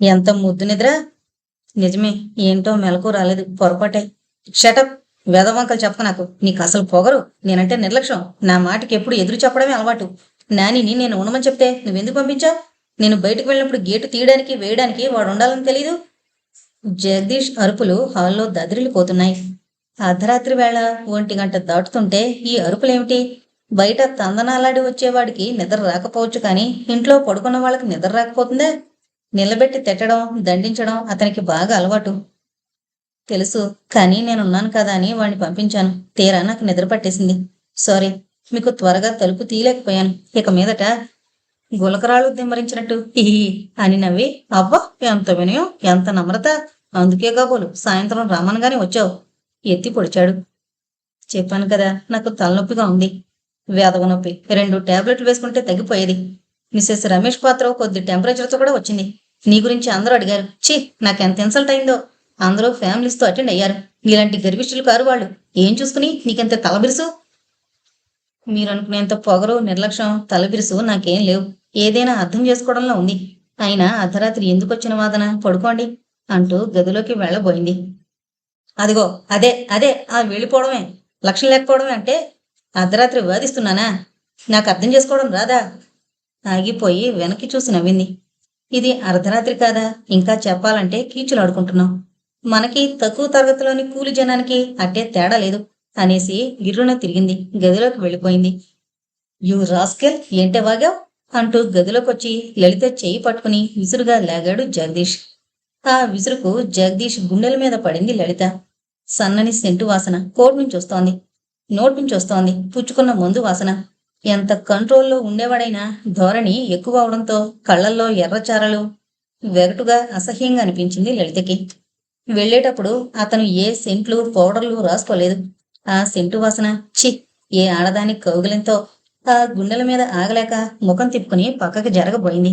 ఎంత ముద్దు నిద్ర? నిజమే ఏంటో మెలకు రాలేదు పొరపాటే. షటప్ వేదవంకలు చెప్ప నాకు. నీకు అసలు పొగరు? నేనంటే నిర్లక్ష్యం. నా మాటకి ఎప్పుడు ఎదురు చెప్పడమే అలవాటు. నానిని నేను ఉండమని చెప్తే నువ్వెందుకు పంపించావు? నేను బయటకు వెళ్ళినప్పుడు గేటు తీయడానికి వేయడానికి వాడు ఉండాలని తెలీదు. జగదీష్ అరుపులు హాల్లో దదిరిల్లిపోతున్నాయి. అర్ధరాత్రి వేళ ఒంటి గంట దాటుతుంటే ఈ అరుపులేమిటి? బయట తందనాలాడి వచ్చేవాడికి నిద్ర రాకపోవచ్చు కానీ ఇంట్లో పడుకున్న వాళ్ళకి నిద్ర రాకపోతుందే? నిలబెట్టి తిట్టడం దండించడం అతనికి బాగా అలవాటు. తెలుసు కానీ నేనున్నాను కదా అని వాణ్ణి పంపించాను. తీరా నాకు నిద్ర పట్టేసింది. సారీ మీకు త్వరగా తలుపు తీయలేకపోయాను. ఇక మీదట గులకరాళ్ళు దిమ్మరించినట్టు. ఈ అని నవ్వి అబ్బా ఎంత వినయం ఎంత నమ్రత. అందుకే కాబోలు సాయంత్రం రామన్గానే వచ్చావు. ఎత్తి పొడిచాడు. చెప్పాను కదా నాకు తలనొప్పిగా ఉంది. వేదవ నొప్పి రెండు టాబ్లెట్లు వేసుకుంటే తగ్గిపోయేది. మిస్సెస్ రమేష్ పాత్ర కొద్ది టెంపరేచర్తో కూడా వచ్చింది. నీ గురించి అందరూ అడిగారు. ఛీ నాకెంత ఇన్సల్ట్ అయిందో. అందరూ ఫ్యామిలీస్తో అటెండ్ అయ్యారు. ఇలాంటి గర్విష్ఠులు కారు వాళ్ళు. ఏం చూసుకుని నీకెంత తలబిరుసు? మీరు అనుకునేంత పొగరు నిర్లక్ష్యం తలబిరుసు నాకేం లేవు. ఏదైనా అర్థం చేసుకోవడంలో ఉంది. అయినా అర్ధరాత్రి ఎందుకు వచ్చిన వాదన? పడుకోండి అంటూ గదిలోకి వెళ్ళబోయింది. అదిగో అదే అదే ఆ వెళ్ళిపోవడమే. లక్ష్యం లేకపోవడమే అంటే అర్ధరాత్రి వాదిస్తున్నానా? నాకు అర్థం చేసుకోవడం రాదా? ఆగిపోయి వెనక్కి చూసి నవ్వింది. ఇది అర్ధరాత్రి కాదా? ఇంకా చెప్పాలంటే కీచులాడుకుంటున్నాం మనకి తక్కువ తరగతిలోని కూలి జనానికి అట్టే తేడా లేదు అనేసి గిర్రున తిరిగింది. గదిలోకి వెళ్ళిపోయింది. యు రాస్కెల్ ఏంటే వాగావ్? అంటూ గదిలోకొచ్చి లలిత చేయి పట్టుకుని విసురుగా లాగాడు జగదీష్. ఆ విసురుకు జగదీష్ గుండెల మీద పడింది లలిత. సన్నని సెంటు వాసన కోట్ నుంచి వస్తోంది. నోట్ నుంచి వస్తోంది. పుచ్చుకున్న మందు వాసన. ఎంత కంట్రోల్లో ఉండేవాడైనా ధోరణి ఎక్కువ అవడంతో కళ్ళల్లో ఎర్రచారలు వెగటుగా అసహ్యంగా అనిపించింది లలితకి. వెళ్ళేటప్పుడు అతను ఏ సెంట్లు పౌడర్లు రాసుకోలేదు. ఆ సెంటు వాసన చి ఏ ఆడదాని కౌగిలింతో ఆ గుండెల మీద ఆగలేక ముఖం తిప్పుకుని పక్కకి జరగబోయింది.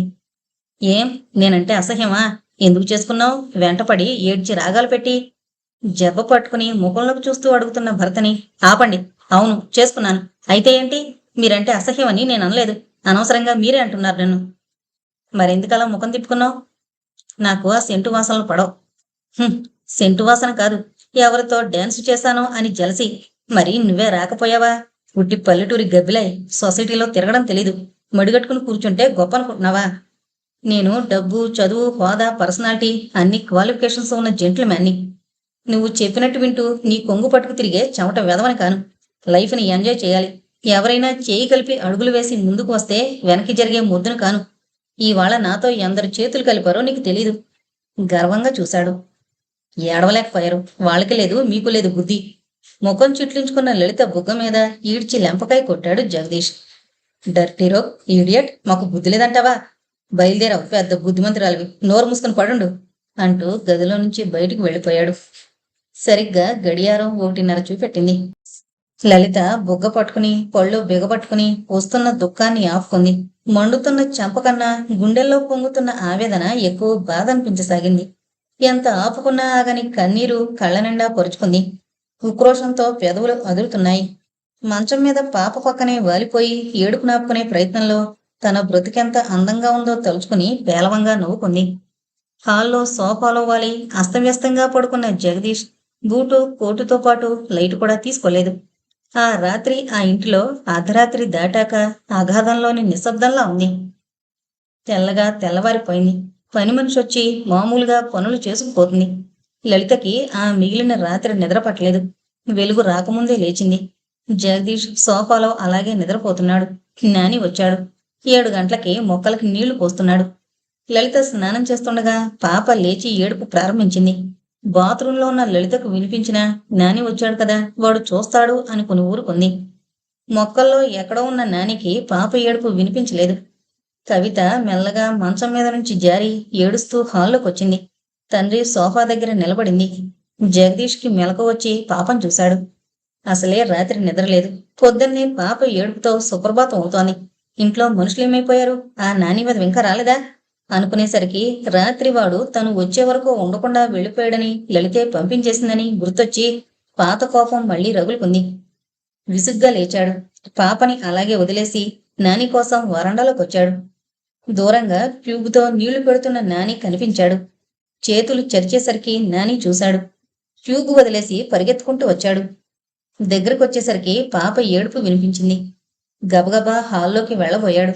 ఏం నేనంటే అసహ్యమా? ఎందుకు చేసుకున్నావు? వెంటపడి ఏడ్చి రాగాలు పెట్టి జబ్బ పట్టుకుని ముఖంలోకి చూస్తూ అడుగుతున్న భర్తని ఆపండి. అవును చేసుకున్నాను. అయితే ఏంటి? మీరంటే అసహ్యమని నేను అనలేదు. అనవసరంగా మీరే అంటున్నారు నన్ను. మరెందుకలా ముఖం తిప్పుకున్నావు? నాకు ఆ సెంటు వాసనలు పడవు. సెంటు వాసన కాదు. ఎవరితో డ్యాన్స్ చేశానో అని జలసి మరి నువ్వే రాకపోయావా? ఉట్టి పల్లెటూరి గబ్బిలై సొసైటీలో తిరగడం తెలీదు. మడిగట్టుకుని కూర్చుంటే గొప్ప అనుకుంటున్నావా నేను డబ్బు చదువు హోదా పర్సనాలిటీ అన్ని క్వాలిఫికేషన్స్ ఉన్న జెంట్లమ్యాన్ని. నువ్వు చెప్పినట్టు వింటూ నీ కొంగు పట్టుకు తిరిగే చెమట వెదవని కాను. లైఫ్ని ఎంజాయ్ చేయాలి. ఎవరైనా చేయి కలిపి అడుగులు వేసి ముందుకు వస్తే వెనక్కి జరిగే ముద్దును కాను. ఇవాళ నాతో ఎందరు చేతులు కలిపారో నీకు తెలీదు. గర్వంగా చూశాడు. ఏడవలేకపోయారు. వాళ్ళకి లేదు మీకు లేదు బుద్ధి. ముఖం చుట్లించుకున్న లలిత బుగ్గ మీద ఈడ్చి లెంపకాయ కొట్టాడు జగదీష్. డర్టీరో ఈడియట్ మాకు బుద్ధి లేదంటావా? బయలుదేరావు పెద్ద బుద్ధిమంతురాలివి. నోరు మూసుకుని పడుండు అంటూ గదిలో నుంచి బయటికి వెళ్ళిపోయాడు. సరిగ్గా గడియారం ఒకటిన్నర చూపెట్టింది. లలిత బుగ్గ పట్టుకుని పళ్ళు బిగపట్టుకుని వస్తున్న దుఃఖాన్ని ఆపుకుంది. మండుతున్న చెంపకన్నా గుండెల్లో పొంగుతున్న ఆవేదన ఎక్కువ బాధ అనిపించసాగింది ఎంత ఆపుకున్నా ఆగని కన్నీరు కళ్ళ నిండా పొరుచుకుంది. ఉక్రోషంతో పెదవులు అదురుతున్నాయి. మంచం మీద పాప పక్కనే వాలిపోయి ఏడుపు నాపుకునే ప్రయత్నంలో తన బ్రతికెంత అందంగా ఉందో తలుచుకుని పేలవంగా నవ్వుకుంది. హాల్లో సోఫాలో వాలి అస్తవ్యస్తంగా పడుకున్న జగదీష్ బూటు కోటుతో పాటు లైట్ కూడా తీసుకోలేదు. ఆ రాత్రి ఆ ఇంటిలో అర్ధరాత్రి దాటాక అగాధంలోని నిశ్శబ్దంలా ఉంది. తెల్లగా తెల్లవారిపోయింది. పని మనిషి వచ్చి మామూలుగా పనులు చేసుకుపోతుంది. లలితకి ఆ మిగిలిన రాత్రి నిద్రపట్టలేదు వెలుగు రాకముందే లేచింది. జగదీష్ సోఫాలో అలాగే నిద్రపోతున్నాడు. నాని వచ్చాడు. ఏడు గంటలకి మొక్కలకి నీళ్ళు పోస్తున్నాడు. లలిత స్నానం చేస్తుండగా పాప లేచి ఏడుపు ప్రారంభించింది. బాత్రూంలో ఉన్న లలితకు వినిపించిన నాని వచ్చాడు కదా వాడు చూస్తాడు అనుకుని ఊరుకుంది. మొక్కల్లో ఎక్కడో ఉన్న నానికి పాప ఏడుపు వినిపించలేదు. కవిత మెల్లగా మంచం మీద నుంచి జారి ఏడుస్తూ హాల్లోకి వచ్చింది తండ్రి సోఫా దగ్గర నిలబడింది. జగదీష్కి మెలకు వచ్చి పాపం చూశాడు. అసలే రాత్రి నిద్రలేదు. పొద్దున్నే పాప ఏడుపుతో సుప్రభాతం అవుతోంది. ఇంట్లో మనుషులేమైపోయారు? ఆ నాని మీద ఇంకా రాలేదా? అనుకునేసరికి రాత్రి వాడు తను వచ్చే వరకు ఉండకుండా వెళ్ళిపోయాడని లలితే పంపించేసిందని గుర్తొచ్చి పాత కోపం మళ్ళీ రగులుకుంది. విసుగ్గా లేచాడు. పాపని అలాగే వదిలేసి నాని కోసం వరండాలోకొచ్చాడు దూరంగా ట్యూబ్తో నీళ్ళు పెడుతున్న నాని కనిపించాడు. చేతులు చరిచేసరికి నాని చూశాడు. ట్యూబ్ వదిలేసి పరిగెత్తుకుంటూ వచ్చాడు. దగ్గరకొచ్చేసరికి పాప ఏడుపు వినిపించింది. గబగబా హాల్లోకి వెళ్ళబోయాడు.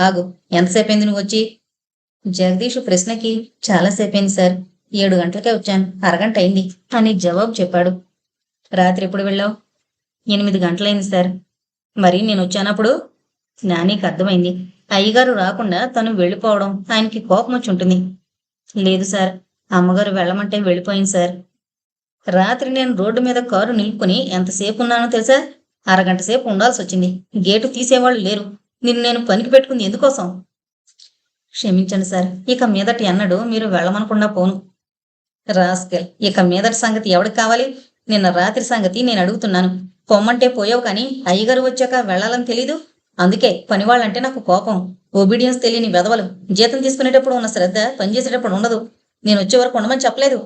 ఆగు ఎంతసేపైంది నువ్వు వచ్చి? జగదీష్ ప్రశ్నకి చాలాసేపైంది సార్. ఏడు గంటలకే వచ్చాను. అరగంట అయింది. అని జవాబు చెప్పాడు. రాత్రి ఎప్పుడు వెళ్ళావు? ఎనిమిది గంటలైంది సార్. మరి నేను వచ్చానప్పుడు నానికి అర్థమైంది. అయ్యగారు రాకుండా తను వెళ్ళిపోవడం ఆయనకి కోపం వచ్చి ఉంటుంది. లేదు సార్ అమ్మగారు వెళ్ళమంటే వెళ్ళిపోయింది సార్. రాత్రి నేను రోడ్డు మీద కారు నిలుపుకుని ఎంతసేపు ఉన్నానో తెలుసా? అరగంట సేపు ఉండాల్సి వచ్చింది. గేటు తీసేవాళ్ళు లేరు. నిన్ను నేను పనికి పెట్టుకుంది ఎందుకోసం? క్షమించండి సార్. ఇక మీదటి అన్నడు మీరు వెళ్ళమనకుండా పోను. రాస్కెల్ ఇక మీదటి సంగతి ఎవడికి కావాలి? నిన్న రాత్రి సంగతి నేను అడుగుతున్నాను. పొమ్మంటే పోయావు కానీ అయ్యగారు వచ్చాక వెళ్ళాలని తెలీదు? అందుకే పనివాళ్ళంటే నాకు కోపం. ఒబీడియన్స్ తెలియని వెదవలు జీతం తీసుకునేటప్పుడు ఉన్న శ్రద్ధ పనిచేసేటప్పుడు ఉండదు. నేను వచ్చే వరకు ఉండమని చెప్పలేదు.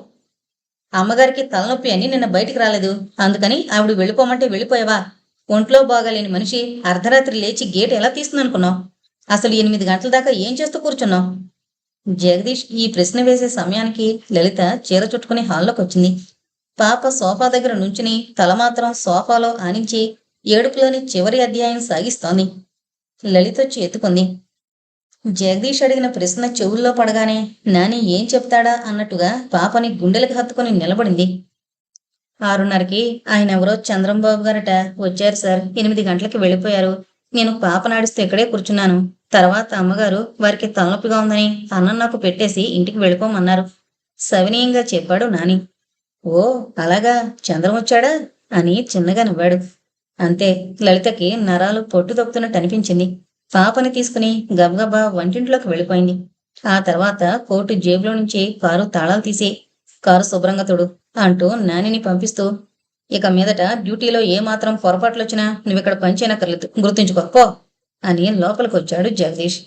అమ్మగారికి తలనొప్పి అని నిన్న బయటికి రాలేదు. అందుకని ఆవిడ వెళ్ళిపోమంటే వెళ్ళిపోయావా? ఒంట్లో బాగాలేని మనిషి అర్ధరాత్రి లేచి గేట్ ఎలా తీస్తుంది అనుకున్నావు అసలు ఎనిమిది గంటల దాకా ఏం చేస్తూ కూర్చున్నావు? జగదీష్ ఈ ప్రశ్న వేసే సమయానికి లలిత చీర చుట్టుకుని హాల్లోకి వచ్చింది. పాప సోఫా దగ్గర నుంచుని తల మాత్రం సోఫాలో ఆనించి ఏడుపులోని చివరి అధ్యాయం సాగిస్తోంది. లలిత చేతుకుంది. జగదీష్ అడిగిన ప్రశ్న చెవుల్లో పడగానే నాని ఏం చెప్తాడా అన్నట్టుగా పాపని గుండెలకు హత్తుకుని నిలబడింది. ఆరున్నరకి ఆయన ఎవరో చంద్రంబాబు గారట వచ్చారు సార్. ఎనిమిది గంటలకి వెళ్ళిపోయారు. నేను పాప నడుస్తూ ఇక్కడే కూర్చున్నాను. తర్వాత అమ్మగారు వారికి తలనొప్పిగా ఉందని అన్నం నాకు పెట్టేసి ఇంటికి వెళ్ళిపోమన్నారు. సవినీయంగా చెప్పాడు నాని. ఓ అలాగా? చంద్రం వచ్చాడా? అని చిన్నగా నవ్వాడు. అంతే లలితకి నరాలు పొట్టు తొక్కుతున్నట్టు అనిపించింది. పాపని తీసుకుని గబగబా వంటింట్లోకి వెళ్ళిపోయింది. ఆ తర్వాత కోటు జేబులో నుంచి కారు తాళాలు తీసి కారు శుభ్రంగా తొడు అంటూ నానిని పంపిస్తూ ఇక మీదట డ్యూటీలో ఏ మాత్రం పొరపాట్లు వచ్చినా నువ్వు ఇక్కడ పనిచేయనక్కర్లేదు గుర్తుంచుకో. పో. అని లోపలికొచ్చాడు జగదీష్.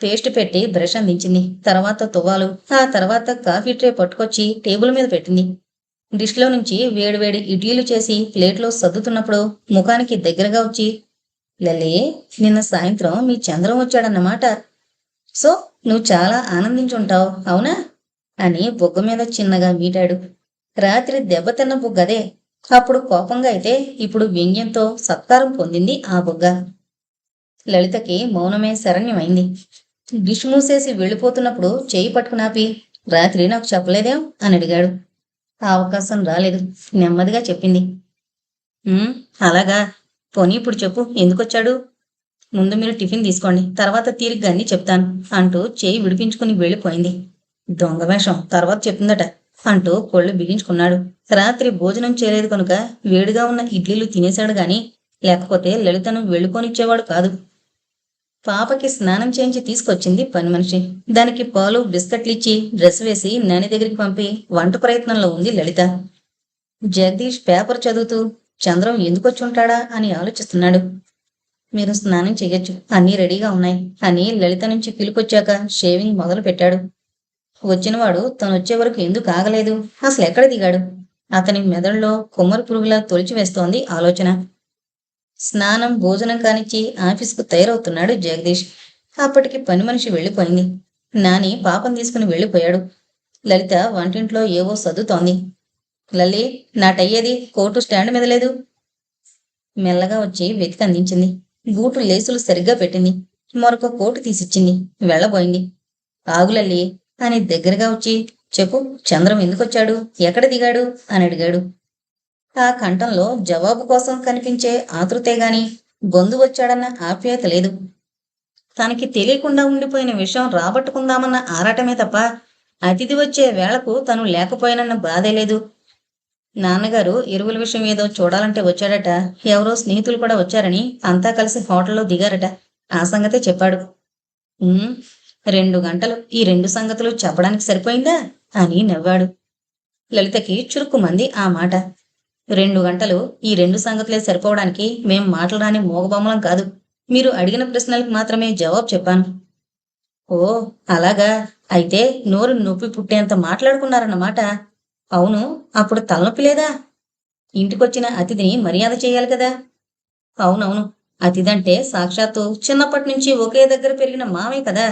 పేస్ట్ పెట్టి బ్రష్ అందించింది. తర్వాత తువ్వాలు ఆ తర్వాత కాఫీ ట్రే పట్టుకొచ్చి టేబుల్ మీద పెట్టింది. డిష్లో నుంచి వేడివేడి ఇడ్లీలు చేసి ప్లేట్లో సర్దుతున్నప్పుడు ముఖానికి దగ్గరగా వచ్చి లలే నిన్న సాయంత్రం మీ చంద్రం వచ్చాడన్నమాట. సో నువ్వు చాలా ఆనందించుంటావు అవునా? అని బొగ్గ మీద చిన్నగా మీటాడు. రాత్రి దెబ్బతిన్న బుగ్గదే అప్పుడు కోపంగా అయితే ఇప్పుడు వ్యంగ్యంతో సత్కారం పొందింది ఆ బుగ్గ. లలితకి మౌనమే శరణ్యమైంది. డిష్ మూసేసి వెళ్ళిపోతున్నప్పుడు చేయి పట్టుకునాపి రాత్రి నాకు చెప్పలేదేం? అని అడిగాడు. ఆ అవకాశం రాలేదు నెమ్మదిగా చెప్పింది. అలాగా. పోనీ ఇప్పుడు చెప్పు ఎందుకొచ్చాడు? ముందు మీరు టిఫిన్ తీసుకోండి తర్వాత తీరిగ్గా అన్ని చెప్తాను అంటూ చేయి విడిపించుకుని వెళ్ళిపోయింది. దొంగ వేషం తర్వాత చెప్తుందట అంటూ కొళ్ళు బిగించుకున్నాడు. రాత్రి భోజనం చేయలేదు కనుక వేడిగా ఉన్న ఇడ్లీలు తినేశాడు గాని లేకపోతే లలితను వెళ్ళిపోనిచ్చేవాడు కాదు. పాపకి స్నానం చేయించి తీసుకొచ్చింది పని మనిషి. దానికి పాలు బిస్కెట్లు ఇచ్చి డ్రెస్ వేసి నాని దగ్గరికి పంపి వంట ప్రయత్నంలో ఉంది లలిత. జగదీష్ పేపర్ చదువుతూ చంద్రం ఎందుకొచ్చి ఉంటాడా? అని ఆలోచిస్తున్నాడు. మీరు స్నానం చేయొచ్చు అన్నీ రెడీగా ఉన్నాయి. అని లలిత నుంచి పిలుపొచ్చాక షేవింగ్ మొదలు పెట్టాడు వచ్చినవాడు తను వచ్చే వరకు ఎందుకు ఆగలేదు? అసలు ఎక్కడ దిగాడు? అతని మెదడులో కుమ్మరి పురుగులా తొలిచి వేస్తోంది ఆలోచన. స్నానం భోజనం కానిచ్చి ఆఫీస్కు తయారవుతున్నాడు జగదీష్. అప్పటికి పని మనిషి వెళ్ళిపోయింది. నాని పాపం తీసుకుని వెళ్ళిపోయాడు. లలిత వంటింట్లో ఏవో సర్దుతోంది. లల్లి నాటయ్యేది కోటు స్టాండ్ మీద లేదు. మెల్లగా వచ్చి వెతికి అందించింది. గూటు లేసులు సరిగ్గా పెట్టింది. మరొక కోటు తీసిచ్చింది. వెళ్ళబోయింది. ఆగులల్లి అని దగ్గరగా వచ్చి చెప్పు చంద్రం ఎందుకొచ్చాడు? ఎక్కడ దిగాడు? అని అడిగాడు. ఆ కంఠంలో జవాబు కోసం కనిపించే ఆతృతే గాని బంధు వచ్చాడన్న ఆప్యాయత లేదు. తనకి తెలియకుండా ఉండిపోయిన విషయం రాబట్టుకుందామన్న ఆరాటమే తప్ప అతిథి వచ్చే వేళకు తను లేకపోయానన్న బాధే లేదు. నాన్నగారు ఎరువుల విషయం ఏదో చూడాలంటే వచ్చాడట. ఎవరో స్నేహితులు కూడా వచ్చారని అంతా కలిసి హోటల్లో దిగారట. ఆ సంగతే చెప్పాడు. రెండు గంటలు ఈ రెండు సంగతులు చెప్పడానికి సరిపోయిందా అని నవ్వాడు. లలితకి చురుక్కుమంది ఆ మాట. రెండు గంటలు ఈ రెండు సంగతులే సరిపోవడానికి మేం మాటలు మోగబొమ్మలం కాదు. మీరు అడిగిన ప్రశ్నలకు మాత్రమే జవాబు చెప్పాను. ఓ అలాగా. అయితే నోరు నొప్పి పుట్టేంత మాట్లాడుకున్నారన్నమాట. అవును అప్పుడు తలనొప్పి లేదా? ఇంటికొచ్చిన అతిథిని మర్యాద చేయాలి కదా? అవునవును అతిథంటే సాక్షాత్తు చిన్నప్పటి నుంచి ఒకే దగ్గర పెరిగిన మామయ్య కదా.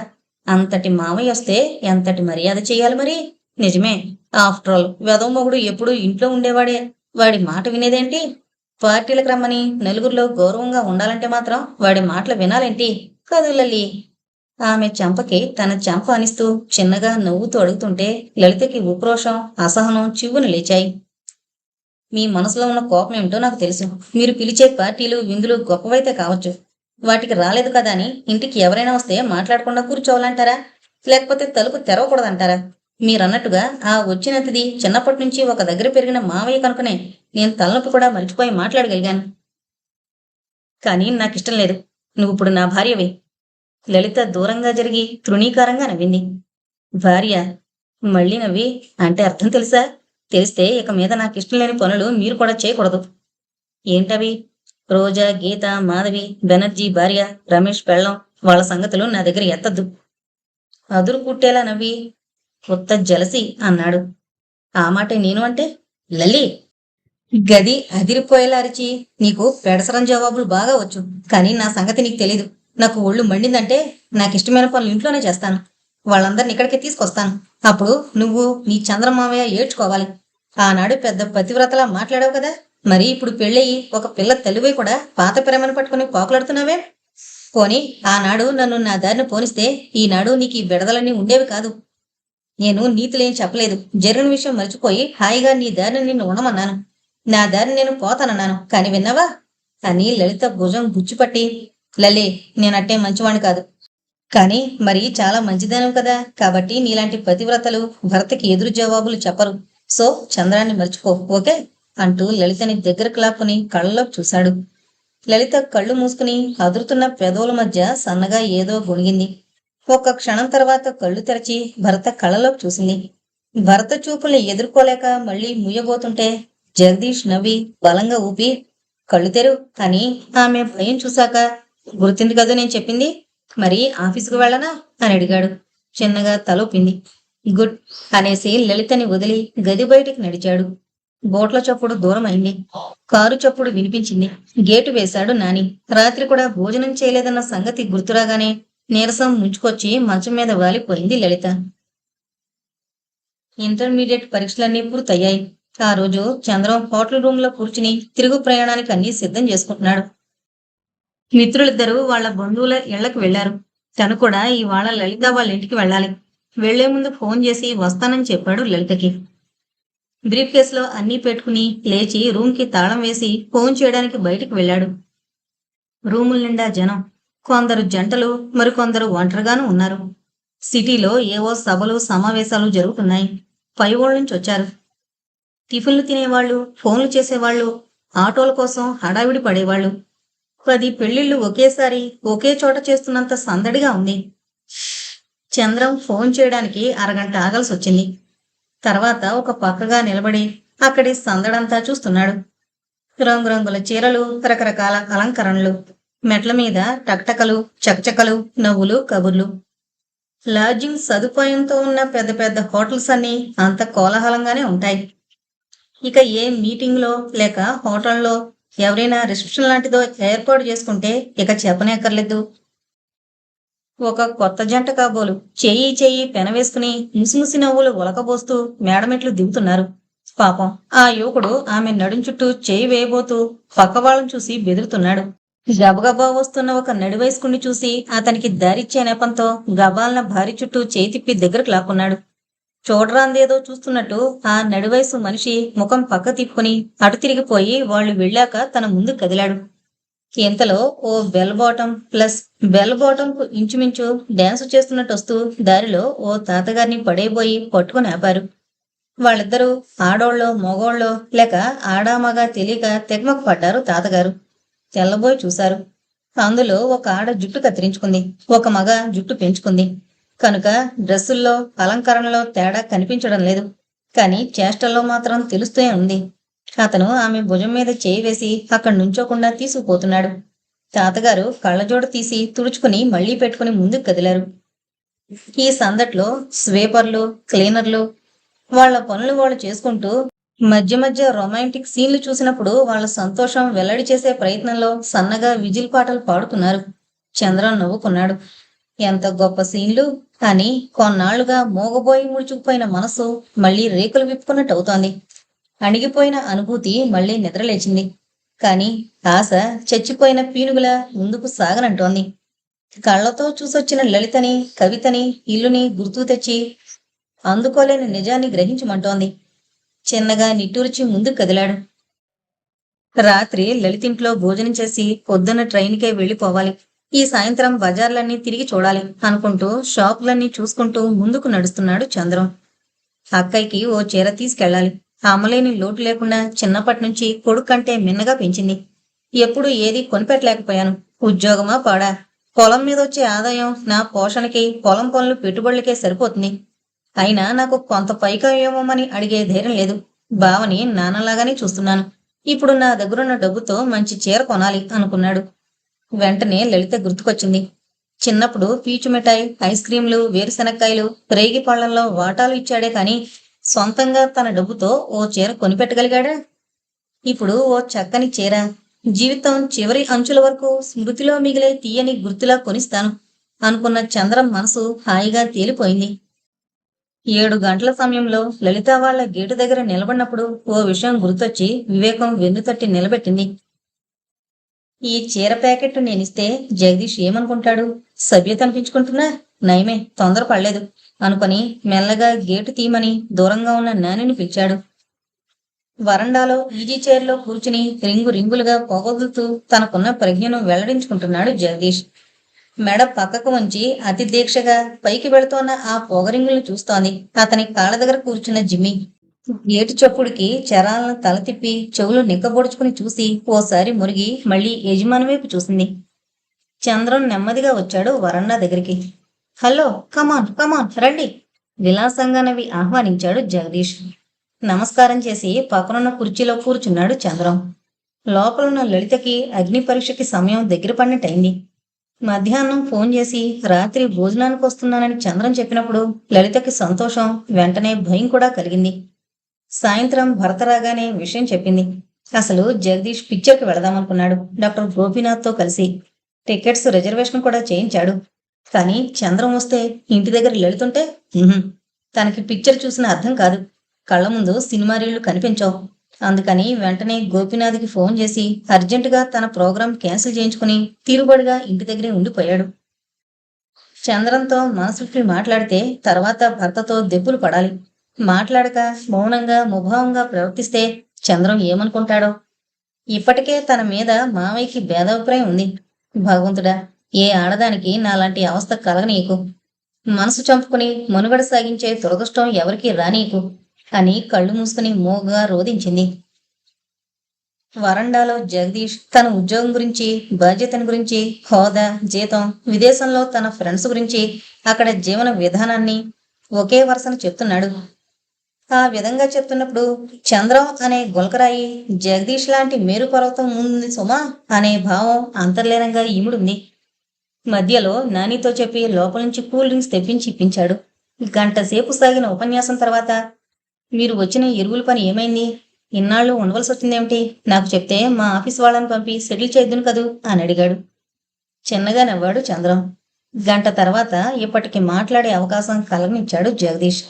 అంతటి మామయ్య వస్తే ఎంతటి మర్యాద చేయాలి మరి? నిజమే. ఆఫ్టర్ ఆల్ వెదవమొగుడు ఎప్పుడూ ఇంట్లో ఉండేవాడే. వాడి మాట వినేదేంటి? పార్టీలకు రమ్మని నలుగురిలో గౌరవంగా ఉండాలంటే మాత్రం వాడి మాటలు వినాలేంటి? కాదు లల్లి ఆమె చెంపకి తన చెంప అనిస్తూ చిన్నగా నవ్వుతూ అడుగుతుంటే లలితకి ఉక్రోషం అసహనం చివ్వును లేచాయి. మీ మనసులో ఉన్న కోపం ఏమిటో నాకు తెలుసు. మీరు పిలిచే పార్టీలు విందులు గొప్పవైతే కావచ్చు. వాటికి రాలేదు కదా అని ఇంటికి ఎవరైనా వస్తే మాట్లాడకుండా కూర్చోవాలంటారా? లేకపోతే తలుపు తెరవకూడదంటారా? మీరన్నట్టుగా ఆ వచ్చినది చిన్నప్పటి నుంచి ఒక దగ్గర పెరిగిన మావయ్య కనుకనే నేను తలనొప్పి కూడా మర్చిపోయి మాట్లాడగలిగాను. కానీ నాకు ఇష్టం లేదు. నువ్వు ఇప్పుడు నా భార్యవే. లలిత దూరంగా జరిగి తృణీకారంగా నవ్వింది. భార్య మళ్ళీ నవ్వి అంటే అర్థం తెలుసా? తెలిస్తే ఇక మీద నాకు ఇష్టం లేని పనులు మీరు కూడా చేయకూడదు. ఏంటవి? రోజా గీత మాధవి బెనర్జీ భార్య రమేష్ పెళ్ళం వాళ్ళ సంగతులు నా దగ్గర ఎత్తద్దు. అదురు కుట్టేలా నవ్వి కొత్త జలసి అన్నాడు. ఆ మాట నేను అంటే లలి గది అదిరిపోయేలా అరిచి నీకు పెడసరం జవాబులు బాగా వచ్చు కానీ నా సంగతి నీకు తెలీదు. నాకు ఒళ్ళు మండిందంటే నాకు ఇష్టమైన పనులు ఇంట్లోనే చేస్తాను. వాళ్ళందరిని ఇక్కడికి తీసుకొస్తాను. అప్పుడు నువ్వు నీ చంద్రమామయ్య ఏడ్చుకోవాలి. ఆనాడు పెద్ద పతివ్రతలా మాట్లాడావు కదా మరి ఇప్పుడు పెళ్ళయి ఒక పిల్ల తల్లివై కూడా పాత ప్రేమను పట్టుకుని పోకలాడుతున్నావే పోని ఆనాడు నన్ను నా దారిని పోనిస్తే ఈనాడు నీకు ఈ బిడదలన్నీ ఉండేవి కాదు. నేను నీతులేం చెప్పలేదు. జరిగిన విషయం మర్చిపోయి హాయిగా నీ దారిని నిన్ను ఉండమన్నాను. నా దారిని నేను పోతానన్నాను. కాని విన్నావా? అని లలిత భుజం గుచ్చిపట్టి లలే నేనట్టే మంచివాణ్ణి కాదు. కానీ మరి చాలా మంచిదనం కదా. కాబట్టి నీలాంటి పతివ్రతలు భర్తకి ఎదురు జవాబులు చెప్పరు. సో చంద్రాన్ని మర్చిపో ఓకే? అంటూ లలితని దగ్గరకు లాక్కుని కళ్ళలో చూశాడు. లలిత కళ్ళు మూసుకుని అదురుతున్న పెదవుల మధ్య సన్నగా ఏదో గొణిగింది. ఒక్క క్షణం తర్వాత కళ్ళు తెరచి భరత కళ్ళలోకి చూసింది. భరత చూపుల్ని ఎదుర్కోలేక మళ్ళీ ముయ్యబోతుంటే జగదీష్ నవ్వి బలంగా ఊపి కళ్ళు తెరు అని ఆమె భయం చూశాక గుర్తుంది కదా నేను చెప్పింది? మరి ఆఫీసుకు వెళ్ళనా? అని అడిగాడు. చిన్నగా తలొప్పింది గుడ్ అనేసి లలితని వదిలి గది బయటికి నడిచాడు. బోట్ల చప్పుడు దూరం అయింది కారు చప్పుడు వినిపించింది. గేటు వేశాడు నాని. రాత్రి కూడా భోజనం చేయలేదన్న సంగతి గుర్తురాగానే నీరసం ముంచుకొచ్చి మంచం మీద వాలిపోయింది లలిత. ఇంటర్మీడియట్ పరీక్షలన్నీ పూర్తయ్యాయి. ఆ రోజు చంద్రం హోటల్ రూమ్లో కూర్చుని తిరుగు ప్రయాణానికి అన్ని సిద్ధం చేసుకుంటున్నాడు. మిత్రులిద్దరూ వాళ్ళ బంధువుల ఇళ్ళకు వెళ్ళారు తను కూడా ఇవాళ లలిత వాళ్ళ ఇంటికి వెళ్ళాలి. వెళ్ళే ముందు ఫోన్ చేసి వస్తానని చెప్పాడు లలితకి. బ్రీఫ్ కేసులో అన్నీ పెట్టుకుని లేచి రూమ్కి తాళం వేసి ఫోన్ చేయడానికి బయటకు వెళ్ళాడు. రూముల నిండా జనం. కొందరు జంటలు మరికొందరు ఒంటరిగాను ఉన్నారు. సిటీలో ఏవో సభలు సమావేశాలు జరుగుతున్నాయి. పై ఊళ్ళ నుంచి వచ్చారు. టిఫిన్లు తినేవాళ్ళు ఫోన్లు చేసేవాళ్ళు ఆటోల కోసం హడావిడి పడేవాళ్ళు. పది పెళ్ళిళ్ళు ఒకేసారి ఒకే చోట చేస్తున్నంత సందడిగా ఉంది. చంద్రం ఫోన్ చేయడానికి అరగంట ఆగాల్సి వచ్చింది. తర్వాత ఒక పక్కగా నిలబడి అక్కడి సందడంతా చూస్తున్నాడు. రంగురంగుల చీరలు రకరకాల అలంకరణలు. మెట్ల మీద టక్టకలు చకచకలు నవ్వులు కబుర్లు. లాడ్జింగ్ సదుపాయంతో ఉన్న పెద్ద పెద్ద హోటల్స్ అన్నీ అంత కోలాహలంగానే ఉంటాయి. ఇక ఏ మీటింగ్లో లేక హోటల్లో ఎవరైనా రిసెప్షన్ లాంటిదో ఏర్పాటు చేసుకుంటే ఇక చెప్పనేక్కర్లేదు. ఒక కొత్త జంట కాబోలు చెయ్యి చేయి పెనవేసుకుని ముసిముసి నవ్వులు ఉలకబోస్తూ మేడమెట్లు దిగుతున్నారు. పాపం ఆ యువకుడు ఆమె నడుం చుట్టూ చేయి వేయబోతూ పక్క వాళ్ళని చూసి బెదురుతున్నాడు. గబగబా వస్తున్న ఒక నడివయస్కుని చూసి అతనికి దారిచ్చే నెపంతో గబాలన భారీ చుట్టూ చేయి తిప్పి దగ్గరకు లాక్కున్నాడు. చూడరాందేదో చూస్తున్నట్టు ఆ నడివయసు మనిషి ముఖం పక్క తిప్పుకుని అటు తిరిగిపోయి వాళ్ళు వెళ్ళాక తన ముందు కదిలాడు. ఇంతలో ఓ bell bottom plus bell bottom కు ఇంచుమించు డాన్స్ చేస్తున్నట్టు వస్తూ దారిలో ఓ తాతగారిని పడేయబోయి పట్టుకుని ఆపారు. వాళ్ళిద్దరూ ఆడోళ్ళో మగోళ్ళో లేక ఆడామగా తెలియక తెగమకు పడ్డారు తాతగారు. తెల్లబోయి చూశారు. అందులో ఒక ఆడ జుట్టు కత్తిరించుకుంది. ఒక మగ జుట్టు పెంచుకుంది. కనుక డ్రెస్సుల్లో అలంకరణలో తేడా కనిపించడం లేదు. కానీ చేష్టల్లో మాత్రం తెలుస్తూనే ఉంది. అతను ఆమె భుజం మీద చేయి వేసి అక్కడి నుంచోకుండా తీసుకుపోతున్నాడు. తాతగారు కళ్ళజోడ తీసి తుడుచుకుని మళ్ళీ పెట్టుకుని ముందుకు కదిలారు. ఈ సందట్లో స్వీపర్లు క్లీనర్లు వాళ్ళ పనులు వాళ్ళు చేసుకుంటూ మధ్య మధ్య రొమాంటిక్ సీన్లు చూసినప్పుడు వాళ్ళ సంతోషం వెల్లడి చేసే ప్రయత్నంలో సన్నగా విజిల్ పాటలు పాడుతున్నారు. చంద్రం నవ్వుకున్నాడు. ఎంత గొప్ప సీన్లు. కానీ కొన్నాళ్ళుగా మోగబోయి ముడుచుకుపోయిన మనసు మళ్ళీ రేకులు విప్పుకున్నట్టు అవుతోంది అణిగిపోయిన అనుభూతి మళ్ళీ నిద్రలేచింది. కానీ ఆశ చచ్చిపోయిన పీనుగులా ముందుకు సాగనంటోంది. కళ్ళతో చూసొచ్చిన లలితని కవితని ఇల్లుని గుర్తు తెచ్చి అందుకోలేని నిజాన్ని గ్రహించమంటోంది. చిన్నగా నిట్టూర్చి ముందుకు కదిలాడు. రాత్రి లలితింట్లో భోజనం చేసి పొద్దున్న ట్రైన్కే వెళ్ళిపోవాలి. ఈ సాయంత్రం బజార్లన్నీ తిరిగి చూడాలి అనుకుంటూ షాపులన్నీ చూసుకుంటూ ముందుకు నడుస్తున్నాడు చంద్రం. అక్కయ్యకి ఓ చీర తీసుకెళ్ళాలి. అమలేని లోటు లేకుండా చిన్నప్పటి నుంచి కొడుకంటే మిన్నగా పెంచింది. ఎప్పుడు ఏది కొనిపెట్టలేకపోయాను. ఉద్యోగమా పాడా? పొలం మీద వచ్చే ఆదాయం నా పోషణకి పొలం పనులు పెట్టుబడులకే సరిపోతుంది. అయినా నాకు కొంత పైగా ఇవ్వమని అడిగే ధైర్యం లేదు. బావని నాన్నలాగానే చూస్తున్నాను. ఇప్పుడు నా దగ్గరున్న డబ్బుతో మంచి చీర కొనాలి అనుకున్నాడు. వెంటనే లలిత గుర్తుకొచ్చింది. చిన్నప్పుడు పీచు మిఠాయి ఐస్ క్రీంలు వేరుశెనక్కాయలు రేగి పళ్ళల్లో వాటాలు ఇచ్చాడే కానీ సొంతంగా తన డబ్బుతో ఓ చీర కొనిపెట్టగలిగాడా? ఇప్పుడు ఓ చక్కని చీర. జీవితం చివరి అంచుల వరకు స్మృతిలో మిగిలే తీయని గుర్తులా కొనిస్తాను. అనుకున్న చంద్రం మనసు హాయిగా తేలిపోయింది. ఏడు గంటల సమయంలో లలిత వాళ్ళ గేటు దగ్గర నిలబడినప్పుడు ఓ విషయం గుర్తొచ్చి వివేకం వెన్నుతట్టి నిలబెట్టింది. ఈ చీర ప్యాకెట్ నేనిస్తే జగదీష్ ఏమనుకుంటాడు? సభ్యత అనిపించుకుంటున్నా? నయమే తొందర పడలేదు అనుకొని మెల్లగా గేటు తీయమని దూరంగా ఉన్న నానిని పిలిచాడు. వరండాలో ఈజీ చైర్లో కూర్చుని రింగు రింగులుగా పొగదుతూ తనకున్న ప్రజ్ఞను వెల్లడించుకుంటున్నాడు జగదీష్. మెడ పక్కకు ఉంచి అతి దీక్షగా పైకి వెళుతోన్న ఆ పొగరింగులను చూస్తోంది. అతని కాళ్ళ దగ్గర కూర్చున్న జిమ్మి. ఏటు చప్పుడికి చరాలను తల తిప్పి చెవులు నిక్కబొడుచుకుని చూసి ఓసారి మురిగి మళ్ళీ యజమాని వైపు చూసింది. చంద్రం నెమ్మదిగా వచ్చాడు వరండా దగ్గరికి. హలో కమాన్ కమాన్ రండి. విలాసంగానవి ఆహ్వానించాడు జగదీష్. నమస్కారం చేసి పక్కనున్న కుర్చీలో కూర్చున్నాడు చంద్రం. లోపలున్న లలితకి అగ్ని పరీక్షకి సమయం దగ్గర పడినట్టయింది. మధ్యాహ్నం ఫోన్ చేసి రాత్రి భోజనానికి వస్తున్నానని చంద్రం చెప్పినప్పుడు లలితకి సంతోషం వెంటనే భయం కూడా కలిగింది. సాయంత్రం భరత రాగానే విషయం చెప్పింది. అసలు జగదీష్ పిక్చర్కి వెళదామనుకున్నాడు. డాక్టర్ గోపీనాథ్తో కలిసి టికెట్స్ రిజర్వేషన్ కూడా చేయించాడు. కానీ చంద్రం వస్తే ఇంటి దగ్గర లలితుంటే తనకి పిక్చర్ చూసిన అర్థం కాదు. కళ్ళ ముందు సినిమా రీళ్ళు కనిపించవు. అందుకని వెంటనే గోపీనాథ్కి ఫోన్ చేసి అర్జెంటుగా తన ప్రోగ్రాం క్యాన్సిల్ చేయించుకుని తీరుబడిగా ఇంటి దగ్గరే ఉండిపోయాడు. చంద్రంతో మనసుకి మాట్లాడితే తర్వాత భర్తతో దెబ్బలు పడాలి. మాట్లాడక మౌనంగా ముభావంగా ప్రవర్తిస్తే చంద్రం ఏమనుకుంటాడో? ఇప్పటికే తన మీద మావయ్యకి భేదాభిప్రాయం ఉంది. భగవంతుడా ఏ ఆడదానికి నాలాంటి అవస్థ కలగనీకు మనసు చంపుకుని మనుగడ సాగించే దురదృష్టం ఎవరికీ రానీకు అని కళ్ళు మూసుకుని మోగా రోధించింది. వరండాలో జగదీష్ తన ఉద్యోగం గురించి బాధ్యతను గురించి హోదా జీతం విదేశంలో తన ఫ్రెండ్స్ గురించి అక్కడ జీవన విధానాన్ని ఒకే వరుసను చెప్తున్నాడు. ఆ విధంగా చెప్తున్నప్పుడు చంద్రం అనే గులకరాయి జగదీష్ లాంటి మేరు పర్వతం ఉంది సుమా అనే భావం అంతర్లీనంగా ఇముడుంది. మధ్యలో నానితో చెప్పి లోపల నుంచి కూల్ డ్రింక్స్ తెప్పించి ఇప్పించాడు. గంట సేపు సాగిన ఉపన్యాసం తర్వాత మీరు వచ్చిన ఎరువుల పని ఏమైంది? ఇన్నాళ్ళు ఉండవలసి వచ్చిందేమిటి? నాకు చెప్తే మా ఆఫీస్ వాళ్ళని పంపి సెటిల్ చేద్దును కదూ? అని అడిగాడు. చిన్నగా నవ్వాడు చంద్రం. గంట తర్వాత ఇప్పటికి మాట్లాడే అవకాశం కలగనిచ్చాడు జగదీష్.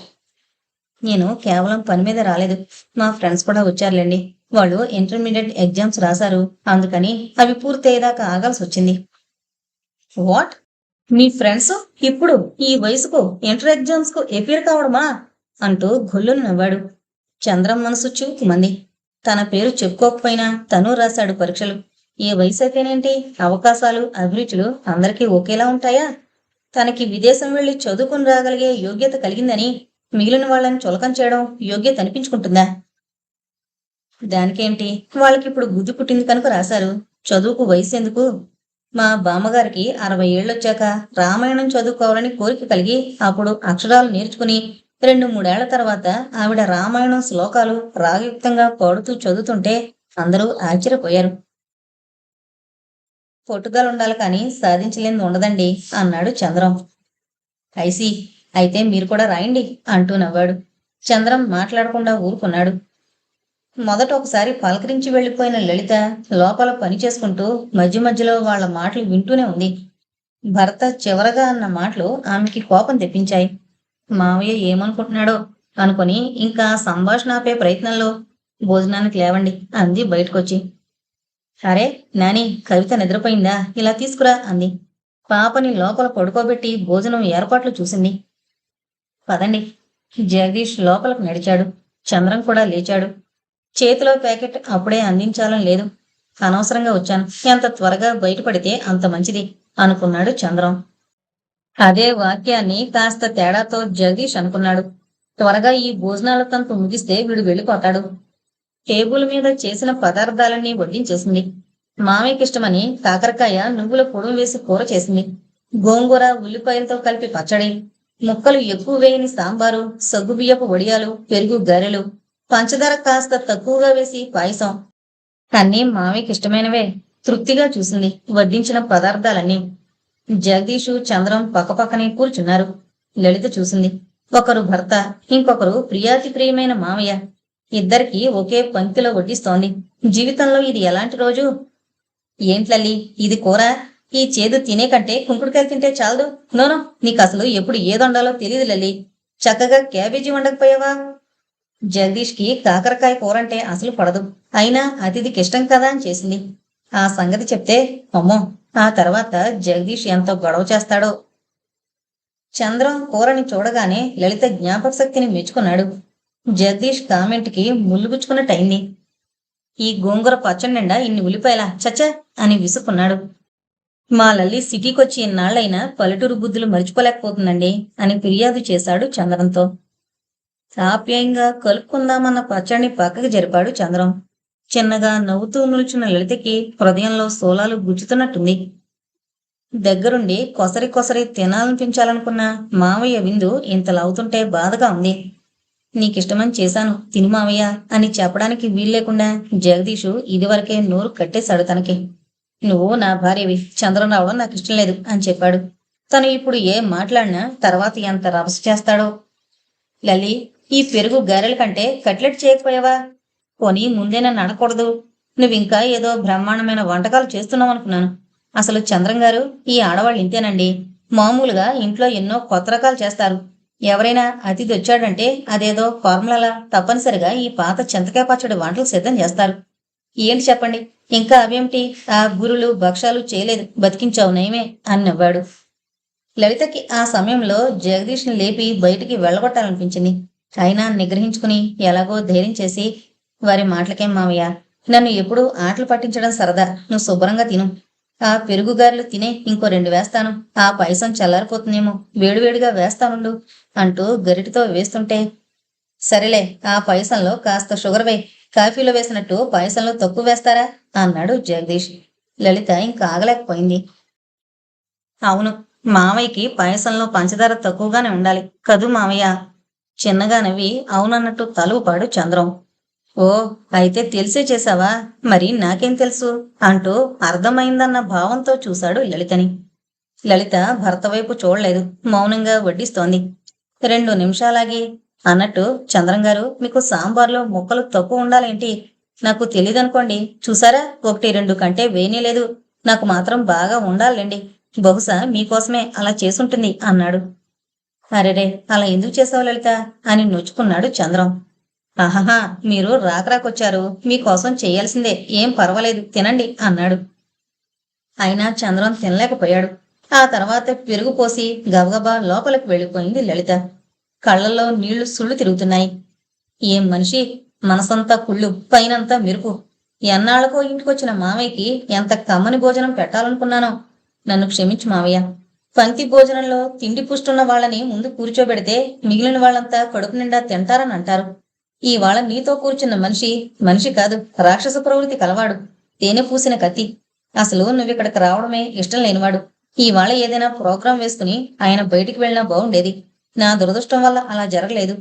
నేను కేవలం పని మీద రాలేదు. మా ఫ్రెండ్స్ కూడా వచ్చారులేండి. వాళ్ళు ఇంటర్మీడియట్ ఎగ్జామ్స్ రాశారు. అందుకని అవి పూర్తి అయ్యేదాకా ఆగాల్సి వచ్చింది. వాట్? మీ ఫ్రెండ్స్? ఇప్పుడు ఈ వయసుకు ఇంటర్ ఎగ్జామ్స్కు ఎఫీర్ కావడమా? అంటూ గొల్లును నవ్వాడు. చంద్రం మనసు చూపుమంది. తన పేరు చెప్పుకోకపోయినా తను రాశాడు పరీక్షలు. ఏ వయసు అయితేనేంటి అవకాశాలు అభిరుచులు అందరికీ ఒకేలా ఉంటాయా? తనకి విదేశం వెళ్ళి చదువుకుని రాగలిగే యోగ్యత కలిగిందని మిగిలిన వాళ్ళని చులకం చేయడం యోగ్యత అనిపించుకుంటుందా? దానికేంటి? వాళ్ళకిప్పుడు గుద్దు పుట్టింది కనుక రాశారు. చదువుకు వయసు ఎందుకు మా బామ్మగారికి అరవై ఏళ్ళొచ్చాక రామాయణం చదువుకోవాలని కోరిక కలిగి అప్పుడు అక్షరాలు నేర్చుకుని రెండు మూడేళ్ళ తర్వాత ఆవిడ రామాయణం శ్లోకాలు రాగయుక్తంగా పాడుతూ చదువుతుంటే అందరూ ఆశ్చర్యపోయారు. పట్టుదల ఉండాలి కానీ సాధించలేని ఉండదండి అన్నాడు చంద్రం. ఐసి అయితే మీరు కూడా రాయండి అంటూ నవ్వాడు. చంద్రం మాట్లాడకుండా ఊరుకున్నాడు. మొదట ఒకసారి పలకరించి వెళ్ళిపోయిన లలిత లోపల పని చేసుకుంటూ మధ్య మధ్యలో వాళ్ళ మాటలు వింటూనే ఉంది. భర్త చివరగా అన్న మాటలు ఆమెకి కోపం తెప్పించాయి. మావయ్య ఏమనుకుంటున్నాడో అనుకొని ఇంకా సంభాషణ ఆపే ప్రయత్నంలో భోజనానికి లేవండి అంది బయటకొచ్చి. అరే నాని కవిత నిద్రపోయిందా? ఇలా తీసుకురా అంది. పాపని లోపల పడుకోబెట్టి భోజనం ఏర్పాట్లు చూసింది. పదండి. జగదీష్ లోపలకు నడిచాడు. చంద్రం కూడా లేచాడు. చేతిలో ప్యాకెట్ అప్పుడే అందించాలని లేదు. అనవసరంగా వచ్చాను. ఎంత త్వరగా బయటపడితే అంత మంచిది అనుకున్నాడు చంద్రం. అదే వాక్యాన్ని కాస్త తేడాతో జగదీష్ అనుకున్నాడు. త్వరగా ఈ భోజనాల తంతు ముగిస్తే వీడు వెళ్ళిపోతాడు. టేబుల్ మీద చేసిన పదార్థాలన్నీ వడ్డించేసింది. మామయ్యకిష్టమని కాకరకాయ నువ్వుల పొడుము వేసి కూర చేసింది. గోంగూర ఉల్లిపాయలతో కలిపి పచ్చడి ముక్కలు ఎక్కువ వేయని సాంబారు సగ్గుబియ్యపు వడియాలు పెరుగు గరెలు పంచదార కాస్త తక్కువగా వేసి పాయసం. అన్నీ మామయ్యకిష్టమైనవే. తృప్తిగా చూసింది. వడ్డించిన పదార్థాలన్నీ. జగదీషు చంద్రం పక్కపక్కనే కూర్చున్నారు. లలిత చూసింది. ఒకరు భర్త ఇంకొకరు ప్రియాతి ప్రియమైన మామయ్య. ఇద్దరికి ఒకే పంక్తిలో వడ్డిస్తోంది. జీవితంలో ఇది ఎలాంటి రోజు? ఏంట్లల్లి ఇది కూర? ఈ చేదు తినే కంటే కుంకుడుకాయలు తింటే చాలదు. నోనో నీకు అసలు ఎప్పుడు ఏదొండాలో తెలియదు లల్లి చక్కగా క్యాబేజీ వండకపోయావా? జగదీష్కి కాకరకాయ కూర అంటే అసలు పడదు. అయినా అతిథికి ఇష్టం కదా అని చేసింది. ఆ సంగతి చెప్తే అమ్మో ఆ తర్వాత జగదీష్ ఎంత గొడవ చేస్తాడో. చంద్రం కూరని చూడగానే లలిత జ్ఞాపక శక్తిని మెచ్చుకున్నాడు. జగదీష్ కామెంట్కి ముల్లుగుచ్చుకున్నట్టయింది. ఈ గోంగూర పచ్చడి నిండా ఇన్ని ఉల్లిపాయలా చచ్చ అని విసుక్కున్నాడు. మా లల్లి సిటీకొచ్చి ఇన్నాళ్ళైనా పల్లెటూరు బుద్ధులు మర్చిపోలేకపోతుందండి అని ఫిర్యాదు చేశాడు చంద్రంతో. ఆప్యాయంగా కలుపుకుందామన్న పచ్చడిని పక్కకి జరిపాడు చంద్రం. చిన్నగా నవ్వుతూ నిల్చున్న లలితకి హృదయంలో సోలాలు గుచ్చుతున్నట్టుంది. దగ్గరుండి కొసరి కొసరి తినాలనిపించాలనుకున్న మావయ్య విందు ఇంతలవుతుంటే బాధగా ఉంది. నీకిష్టమని చేశాను తిను మావయ్య అని చెప్పడానికి వీల్లేకుండా జగదీషు ఇదివరకే నోరు కట్టేశాడు తనకి. నువ్వు నా భార్యవి చంద్రం రావడం నాకు ఇష్టం లేదు అని చెప్పాడు. తను ఇప్పుడు ఏం మాట్లాడినా తర్వాత ఎంత రభస చేస్తాడో. లలి ఈ పెరుగు గారెల కంటే కట్లెట్ చేయకపోయావా? పోనీ ముందే నన్ను నువ్వు నువ్వింకా ఏదో బ్రహ్మాండమైన వంటకాలు చేస్తున్నావు అనుకున్నాను. అసలు చంద్రం గారు ఈ ఆడవాళ్ళు ఇంతేనండి. మామూలుగా ఇంట్లో ఎన్నో కొత్త రకాలు చేస్తారు. ఎవరైనా అతిథి వచ్చాడంటే అదేదో ఫార్ములాలా? తప్పనిసరిగా ఈ పాత చింతకాయ పచ్చడి వంటలు సిద్ధం చేస్తారు. ఏంటి చెప్పండి? ఇంకా అవేమిటి? ఆ గురులు భక్షాలు చేయలేదు బతికించావు నయమే అని నవ్వాడు. లలితకి ఆ సమయంలో జగదీష్ని లేపి బయటికి వెళ్ళగొట్టాలనిపించింది. అయినా నిగ్రహించుకుని ఎలాగో ధైర్యం చేసి వారి మాటలకేం మావయ్య. నన్ను ఎప్పుడూ ఆటలు పట్టించడం సరదా. నువ్వు శుభ్రంగా తిను. ఆ పెరుగుగారులు తినే ఇంకో రెండు వేస్తాను. ఆ పాయసం చల్లారిపోతుందేమో. వేడివేడిగా వేస్తానుండు అంటూ గరిటితో వేస్తుంటే సరేలే ఆ పాయసంలో కాస్త షుగర్ వే కాఫీలో వేసినట్టు పాయసంలో తక్కువ వేస్తారా? అన్నాడు జగదీష్. లలిత ఇంకా ఆగలేకపోయింది. అవును మావయ్యకి పాయసంలో పంచదార తక్కువగానే ఉండాలి. కదూ మావయ్య. చిన్నగా నవ్వి అవునన్నట్టు తలువుపాడు చంద్రం. ఓ అయితే తెలిసే చేశావా? మరి నాకేం తెలుసు? అంటూ అర్థమైందన్న భావంతో చూశాడు లలితని. లలిత భర్త వైపు చూడలేదు. మౌనంగా వడ్డిస్తోంది. రెండు నిమిషాలాగి అన్నట్టు చంద్రం గారు మీకు సాంబార్లో ముక్కలు తక్కువ ఉండాలేంటి? నాకు తెలియదనుకోండి చూసారా? ఒకటి రెండు కంటే వేయలేదు నాకు మాత్రం బాగా ఉండాలండి బహుశా మీకోసమే అలా చేసుంటుంది అన్నాడు. అరెరే అలా ఎందుకు చేసావు లలిత? అని నొచ్చుకున్నాడు చంద్రం. ఆహా మీరు రాకరాకొచ్చారు మీకోసం చేయాల్సిందే. ఏం పర్వాలేదు. తినండి అన్నాడు. అయినా చంద్రం తినలేకపోయాడు. ఆ తర్వాత పెరుగు పోసి గబగబా లోపలికి వెళ్ళిపోయింది లలిత. కళ్ళల్లో నీళ్ళు సుళ్ళు తిరుగుతున్నాయి. ఏం మనిషి? మనసంతా కుళ్ళు పైనంతా మెరుపు. ఎన్నాళ్ళకో ఇంటికొచ్చిన మావయ్యకి ఎంత కమ్మని భోజనం పెట్టాలనుకున్నానో. నన్ను క్షమించు మావయ్య. పంక్తి భోజనంలో తిండి పుష్టున్న వాళ్ళని ముందు కూర్చోబెడితే మిగిలిన వాళ్ళంతా కడుపు నిండా తింటారని అంటారు. ఇవాళ నీతో కూర్చున్న మనిషి మనిషి కాదు రాక్షస ప్రవృత్తి కలవాడు. తేనె పూసిన కత్తి. అసలు నువ్విక్కడికి రావడమే ఇష్టం లేనివాడు. ఇవాళ ఏదైనా ప్రోగ్రాం వేసుకుని ఆయన బయటికి వెళ్ళినా బాగుండేది. నా దురదృష్టం వల్ల అలా జరగలేదు.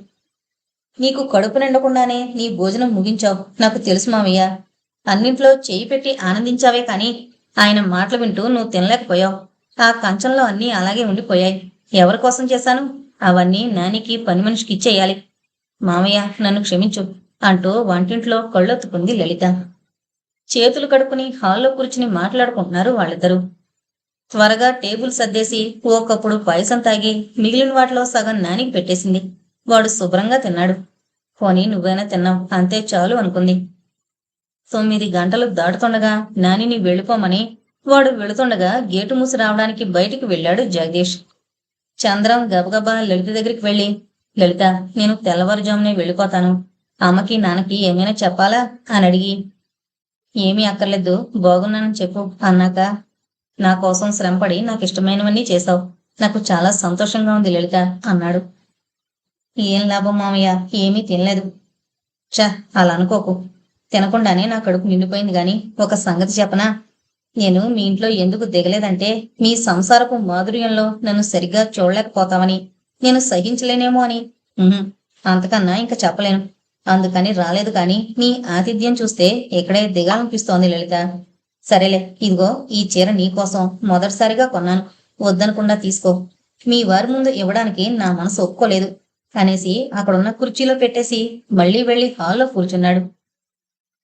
నీకు కడుపు నిండకుండానే నీ భోజనం ముగించావు. నాకు తెలుసు మామయ్య. అన్నింట్లో చేయి పెట్టి ఆనందించావే కాని ఆయన మాటలు వింటూ నువ్వు తినలేకపోయావు. ఆ కంచంలో అన్నీ అలాగే ఉండిపోయాయి. ఎవరి కోసం చేశాను? అవన్నీ నానికి పని మనిషికి ఇచ్చేయాలి. మామయ్య నన్ను క్షమించు అంటూ వంటింట్లో కళ్ళొత్తుకుంది లలిత. చేతులు కడుక్కుని హాల్లో కూర్చుని మాట్లాడుకుంటున్నారు వాళ్ళిద్దరూ. త్వరగా టేబుల్ సర్దేసి ఓ కప్పుడు పాయసం తాగి మిగిలిన వాటిలో సగం నానికి పెట్టేసింది. వాడు శుభ్రంగా తిన్నాడు. పోనీ నువ్వైనా తిన్నావు అంతే చాలు అనుకుంది. తొమ్మిది గంటలు దాటుతుండగా నానిని వెళ్ళిపోమని వాడు వెళుతుండగా గేటు మూసి రావడానికి బయటికి వెళ్ళాడు జగదీష్. చంద్రం గబగబా లలిత దగ్గరికి వెళ్ళి లలిత నేను తెల్లవారుజామునే వెళ్ళిపోతాను. అమ్మకి నాన్నకి ఏమైనా చెప్పాలా? అని అడిగి. ఏమీ అక్కర్లేదు బాగున్నానని చెప్పు అన్నాక. నా కోసం శ్రమపడి నాకు ఇష్టమైనవన్నీ చేశావు. నాకు చాలా సంతోషంగా ఉంది లలిత అన్నాడు. ఏం లాభం మామయ్య? ఏమీ తినలేదు. చ అలా అనుకోకు. తినకుండానే నా కడుపు నిండిపోయింది గాని ఒక సంగతి చెప్పనా? నేను మీ ఇంట్లో ఎందుకు దిగలేదంటే మీ సంసారపు మాధుర్యంలో నన్ను సరిగ్గా చూడలేకపోతామని. నేను సహించలేనేమో అని. అంతకన్నా ఇంకా చెప్పలేను. అందుకని రాలేదు కానీ నీ ఆతిథ్యం చూస్తే ఇక్కడే దిగాలనిపిస్తోంది లలిత. సరేలే ఇదిగో ఈ చీర నీకోసం మొదటిసారిగా కొన్నాను. వద్దనకుండా తీసుకో. మీ వారి ముందు ఇవ్వడానికి నా మనసు ఒప్పుకోలేదు. అనేసి అక్కడున్న కుర్చీలో పెట్టేసి మళ్ళీ వెళ్ళి హాల్లో కూర్చున్నాడు.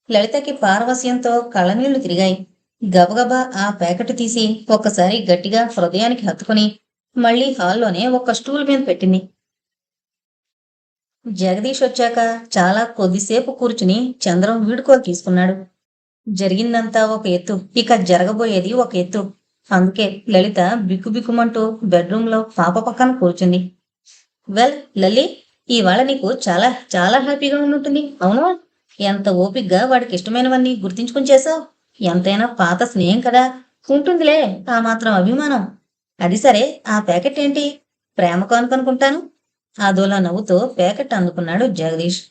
లలితకి పారవస్యంతో కళ్ళనీళ్ళు తిరిగాయి. గబగబా ఆ ప్యాకెట్ తీసి ఒక్కసారి గట్టిగా హృదయానికి హత్తుకుని మళ్ళీ హాల్లోనే ఒక స్టూల్ మీద పెట్టింది. జగదీష్ వచ్చాక చాలా కొద్దిసేపు కూర్చుని చంద్రం వీడుకోలు తీసుకున్నాడు. జరిగిందంతా ఒక ఎత్తు ఇక జరగబోయేది ఒక ఎత్తు. అందుకే లలిత బిక్కుబిక్కుమంటూ బెడ్రూమ్లో పాప పక్కన కూర్చుంది. వెల్ లలి ఇవాళ నీకు చాలా చాలా హ్యాపీగా ఉండుంటుంది అవును? ఎంత ఓపిగ్గా వాడికి ఇష్టమైనవన్నీ గుర్తించుకుని చేసావు ఎంతైనా పాత స్నేహం కదా. ఉంటుందిలే ఆ మాత్రం అభిమానం. అది సరే ఆ ప్యాకెట్ ఏంటి? ప్రేమ అనుకుంటాను. అదోలా నవ్వుతో ప్యాకెట్ అందుకున్నాడు జగదీష్.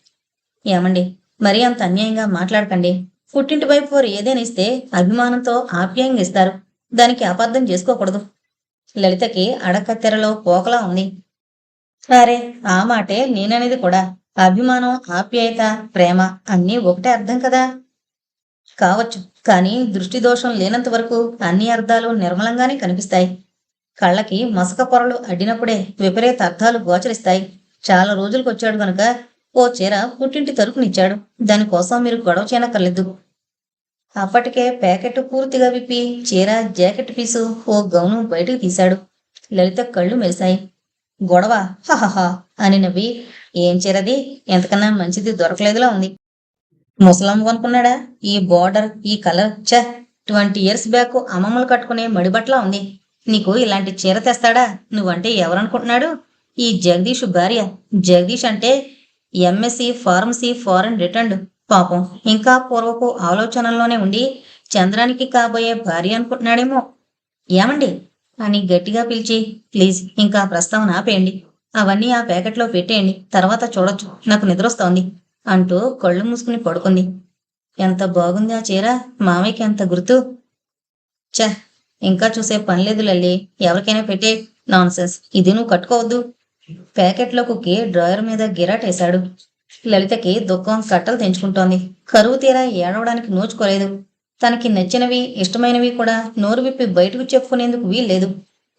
ఏమండి మరీ అంత అన్యాయంగా మాట్లాడకండి. పుట్టింటి వైపు వారు ఏదైనా ఇస్తే అభిమానంతో ఆప్యాయంగా ఇస్తారు. దానికి అబద్ధం చేసుకోకూడదు. లలితకి అడకత్తెరలో పోకలా ఉంది. సరే ఆ మాటే నేననేది కూడా. అభిమానం ఆప్యాయత ప్రేమ అన్నీ ఒకటే అర్థం కదా? కావచ్చు కానీ దృష్టి దోషం లేనంత వరకు అన్ని అర్థాలు నిర్మలంగానే కనిపిస్తాయి. కళ్ళకి మసక పొరలు అడ్డినప్పుడే విపరీత అర్థాలు గోచరిస్తాయి. చాలా రోజులకు వచ్చాడు గనుక ఓ చీర పుట్టింటి తరుపునిచ్చాడు దానికోసం మీరు గొడవ చేయనక్కర్లేదు. అప్పటికే ప్యాకెట్ పూర్తిగా విప్పి చీర జాకెట్ పీసు ఓ గౌను బయటకు తీశాడు. లలిత కళ్ళు మెరిశాయి. గొడవ? హహహ అని నవ్వి ఏం చీరది? ఎంతకన్నా మంచిది దొరకలేదులా ఉంది. ముసలమ్మ కొనుక్కున్నాడా? ఈ బోర్డర్ ఈ కలర్ చ ట్వంటీ ఇయర్స్ బ్యాక్ అమ్మమ్మలు కట్టుకునే మడిబట్లా ఉంది. నీకు ఇలాంటి చీర తెస్తాడా? నువ్వంటే ఎవరనుకుంటున్నాడు? ఈ జగదీష్ భార్య జగదీష్ అంటే ఎంఎస్సి ఫార్మసీ ఫారెన్ రిటర్న్డ్. పాపం ఇంకా పూర్వపు ఆలోచనల్లోనే ఉండి చంద్రానికి కాబోయే భార్య అనుకుంటున్నాడేమో. ఏమండి? అని గట్టిగా పిలిచి ప్లీజ్ ఇంకా ప్రస్తావన ఆపేయండి. అవన్నీ ఆ ప్యాకెట్లో పెట్టేయండి. తర్వాత చూడొచ్చు. నాకు నిద్రొస్తోంది అంటూ కళ్ళు మూసుకుని పడుకుంది. ఎంత బాగుంది ఆ చీర? మామయ్యకి ఎంత గుర్తు? ఛ! ఇంకా చూసే పని లేదు లల్లి. ఎవరికైనా పెట్టే నాన్సెన్స్ ఇది నువ్వు కట్టుకోవద్దు. ప్యాకెట్లో కుక్కి డ్రాయర్ మీద గిరాటేశాడు లలితకి దుఃఖం కట్టలు తెంచుకుంటోంది. కరువు తీరా ఏడవడానికి నోచుకోలేదు. తనకి నచ్చినవి ఇష్టమైనవి కూడా నోరు విప్పి బయటకు చెప్పుకునేందుకు వీల్లేదు.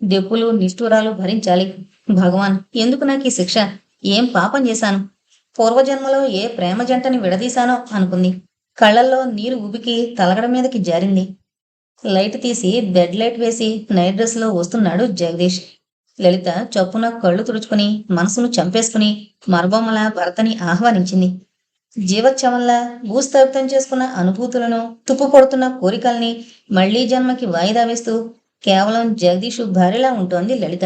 దెప్పులు నిష్ఠూరాలు భరించాలి. భగవాన్ ఎందుకు నాకు ఈ శిక్ష? ఏం పాపం చేశాను? పూర్వజన్మలో ఏ ప్రేమ జంటని విడదీశానో అనుకుంది. కళ్ళల్లో నీరు ఉబికి తలగడ మీదకి జారింది. లైట్ తీసి బెడ్ లైట్ వేసి నైట్ డ్రెస్లో వస్తున్నాడు జగదీష్. లలిత చొప్పున కళ్ళు తుడుచుకుని మనసును చంపేసుకుని మరబొమ్మల భర్తని ఆహ్వానించింది. జీవోత్సవంలా భూస్థాపితం చేసుకున్న అనుభూతులను తుప్పు పడుతున్న కోరికల్ని మళ్ళీ జన్మకి వాయిదా వేస్తూ కేవలం జగదీషు భార్యలా ఉంటోంది లలిత.